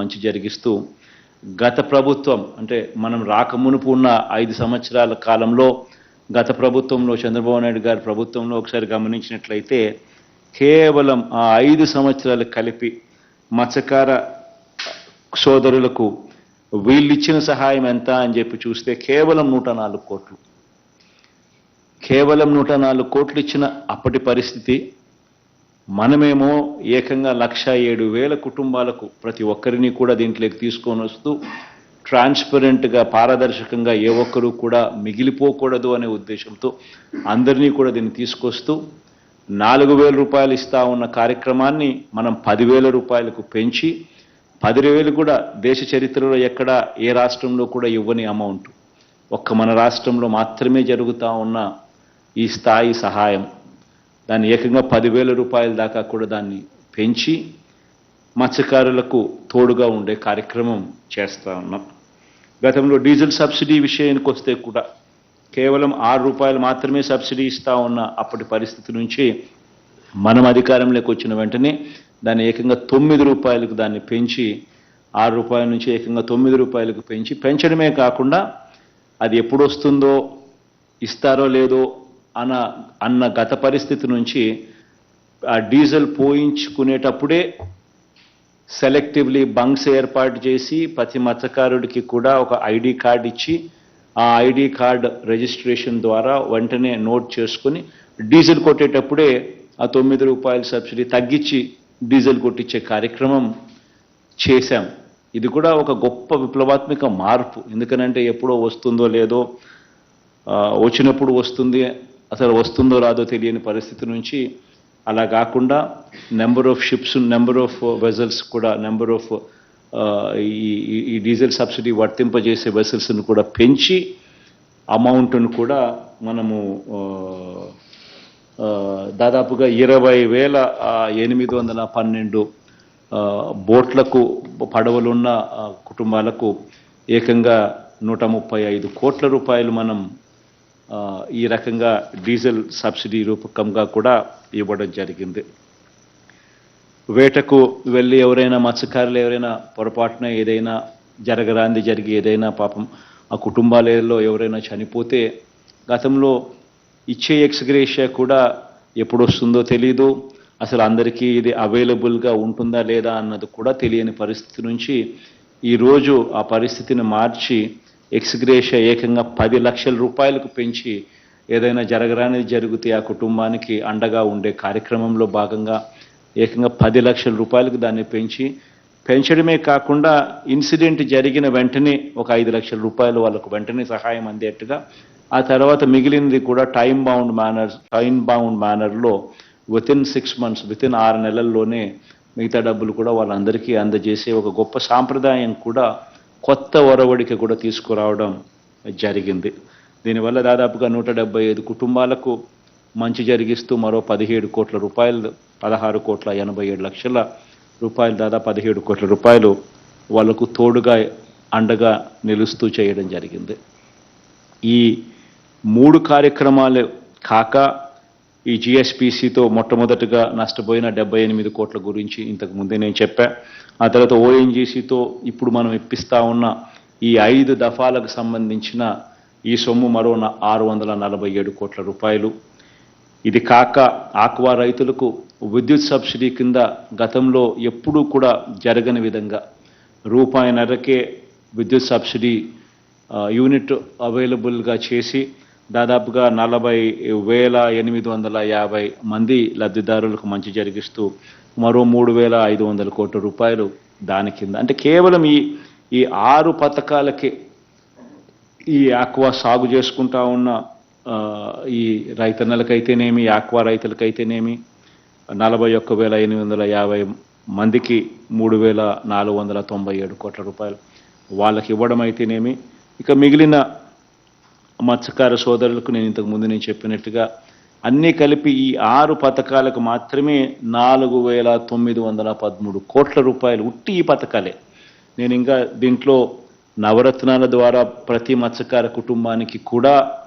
మంచి జరిగిస్తూ గత ప్రభుత్వం అంటే మనం రాకమునుపు ఉన్న ఐదు సంవత్సరాల కాలంలో గత ప్రభుత్వంలో చంద్రబాబు నాయుడు గారి ప్రభుత్వంలో ఒకసారి గమనించినట్లయితే కేవలం ఆ ఐదు సంవత్సరాలు కలిపి మత్స్యకార సోదరులకు వీళ్ళిచ్చిన సహాయం ఎంత అని చెప్పి చూస్తే కేవలం నూట నాలుగు కోట్లు. కేవలం నూట నాలుగు కోట్లు ఇచ్చిన అప్పటి పరిస్థితి మనమేమో ఏకంగా లక్ష ఏడు వేల కుటుంబాలకు ప్రతి ఒక్కరిని కూడా దీంట్లోకి తీసుకొని వస్తూ ట్రాన్స్పరెంట్గా పారదర్శకంగా ఏ ఒక్కరూ కూడా మిగిలిపోకూడదు అనే ఉద్దేశంతో అందరినీ కూడా దీన్ని తీసుకొస్తూ నాలుగు వేల రూపాయలు ఇస్తా ఉన్న కార్యక్రమాన్ని మనం పదివేల రూపాయలకు పెంచి పదివేలు కూడా దేశ చరిత్రలో ఎక్కడ ఏ రాష్ట్రంలో కూడా ఇవ్వని అమౌంట్. ఒక్క మన రాష్ట్రంలో మాత్రమే జరుగుతూ ఉన్న ఈ స్థాయి సహాయం. దాన్ని ఏకంగా పదివేల రూపాయల దాకా కూడా దాన్ని పెంచి మత్స్యకారులకు తోడుగా ఉండే కార్యక్రమం చేస్తూ ఉన్నాం. గతంలో డీజిల్ సబ్సిడీ విషయానికి వస్తే కూడా కేవలం ఆరు రూపాయలు మాత్రమే సబ్సిడీ ఇస్తా ఉన్న అప్పటి పరిస్థితి నుంచి మనం అధికారంలోకి వచ్చిన వెంటనే దాన్ని ఏకంగా తొమ్మిది రూపాయలకు దాన్ని పెంచి ఆరు రూపాయల నుంచి ఏకంగా తొమ్మిది రూపాయలకు పెంచి పెంచడమే కాకుండా అది ఎప్పుడు వస్తుందో ఇస్తారో లేదో అన్న అన్న గత పరిస్థితి నుంచి ఆ డీజిల్ పోయించుకునేటప్పుడే సెలెక్టివ్లీ బంక్స్ ఏర్పాటు చేసి ప్రతి మత్స్యకారుడికి కూడా ఒక ఐడి కార్డు ఇచ్చి ఆ ఐడి కార్డ్ రిజిస్ట్రేషన్ ద్వారా వెంటనే నోట్ చేసుకుని డీజిల్ కొట్టేటప్పుడే ఆ తొమ్మిది రూపాయల సబ్సిడీ తగ్గించి డీజిల్ కొట్టించే కార్యక్రమం చేశాం. ఇది కూడా ఒక గొప్ప విప్లవాత్మక మార్పు. ఎందుకనంటే ఎప్పుడో వస్తుందో లేదో వచ్చినప్పుడు వస్తుంది అసలు వస్తుందో రాదో తెలియని పరిస్థితి నుంచి అలా కాకుండా number of ships number of vessels కూడా నెంబర్ ఆఫ్ uh, ఈ ఈ- డీజిల్ సబ్సిడీ వర్తింపజేసే వెసల్స్ను కూడా పెంచి అమౌంట్ను కూడా మనము uh, uh, దాదాపుగా ఇరవై వేల ఎనిమిది వందల పన్నెండు బోట్లకు పడవలున్న కుటుంబాలకు ఏకంగా నూట ముప్పై ఐదు కోట్ల రూపాయలు మనం ఈ రకంగా డీజిల్ సబ్సిడీ రూపకంగా కూడా ఇవ్వడం జరిగింది. వేటకు వెళ్ళి ఎవరైనా మత్స్యకారులు ఎవరైనా పొరపాటున ఏదైనా జరగరాంది జరిగి ఏదైనా పాపం ఆ కుటుంబాలలో ఎవరైనా చనిపోతే గతంలో ఇచ్చే ఎక్స్గ్రేషియా కూడా ఎప్పుడు వస్తుందో తెలీదు. అసలు అందరికీ ఇది అవైలబుల్గా ఉంటుందా లేదా అన్నది కూడా తెలియని పరిస్థితి నుంచి ఈరోజు ఆ పరిస్థితిని మార్చి ఎక్స్గ్రేష ఏకంగా పది లక్షల రూపాయలకు పెంచి ఏదైనా జరగరానిది జరిగితే ఆ కుటుంబానికి అండగా ఉండే కార్యక్రమంలో భాగంగా ఏకంగా పది లక్షల రూపాయలకు దాన్ని పెంచి పెంచడమే కాకుండా ఇన్సిడెంట్ జరిగిన వెంటనే ఒక ఐదు లక్షల రూపాయలు వాళ్ళకు వెంటనే సహాయం అందేట్టుగా ఆ తర్వాత మిగిలినది కూడా time bound manner time bound మేనర్లో within six months within ఆరు నెలల్లోనే మిగతా డబ్బులు కూడా వాళ్ళందరికీ అందజేసే ఒక గొప్ప సాంప్రదాయం కూడా కొత్త ఒరవడికి కూడా తీసుకురావడం జరిగింది. దీనివల్ల దాదాపుగా నూట డెబ్బై ఐదు కుటుంబాలకు మంచి జరిగిస్తూ మరో పదిహేడు కోట్ల రూపాయలు పదహారు కోట్ల ఎనభై ఏడు లక్షల రూపాయలు దాదాపు పదిహేడు కోట్ల రూపాయలు వాళ్ళకు తోడుగా అండగా నిలుస్తూ చేయడం జరిగింది. ఈ మూడు కార్యక్రమాలు కాక ఈ జిఎస్పిసితో మొట్టమొదటిగా నష్టపోయిన డెబ్బై ఎనిమిది కోట్ల గురించి ఇంతకు ముందే నేను చెప్పా. ఆ తర్వాత ఓఎన్జీసీతో ఇప్పుడు మనం ఇప్పిస్తా ఉన్న ఈ ఐదు దఫాలకు సంబంధించిన ఈ సొమ్ము మరో ఆరు వందల నలభై ఏడు కోట్ల రూపాయలు. ఇది కాక ఆక్వా రైతులకు విద్యుత్ సబ్సిడీ కింద గతంలో ఎప్పుడూ కూడా జరగని విధంగా రూపాయిన్నరకే విద్యుత్ సబ్సిడీ యూనిట్ అవైలబుల్గా చేసి దాదాపుగా నలభై వేల ఎనిమిది వందల యాభై మంది లబ్ధిదారులకు మంచి జరిగిస్తూ మరో మూడు వేల ఐదు వందల కోట్ల రూపాయలు దాని కింద. అంటే కేవలం ఈ ఈ ఆరు పథకాలకి ఈ ఆక్వా సాగు చేసుకుంటా ఉన్న ఈ రైతన్నలకైతేనేమి ఆక్వా రైతులకైతేనేమి నలభై ఒక్క వేల ఎనిమిది వందల యాభై మందికి మూడు వేల నాలుగు వందల తొంభై ఏడు కోట్ల రూపాయలు వాళ్ళకి ఇవ్వడం అయితేనేమి. ఇక మిగిలిన మత్స్యకార సోదరులకు నేను ఇంతకు ముందు నేను చెప్పినట్టుగా అన్నీ కలిపి ఈ ఆరు పథకాలకు మాత్రమే నాలుగు వేల తొమ్మిది వందల పదమూడు కోట్ల రూపాయలు ఉట్టి ఈ పథకాలే. నేను ఇంకా దీంట్లో నవరత్నాల ద్వారా ప్రతి మత్స్యకార కుటుంబానికి కూడా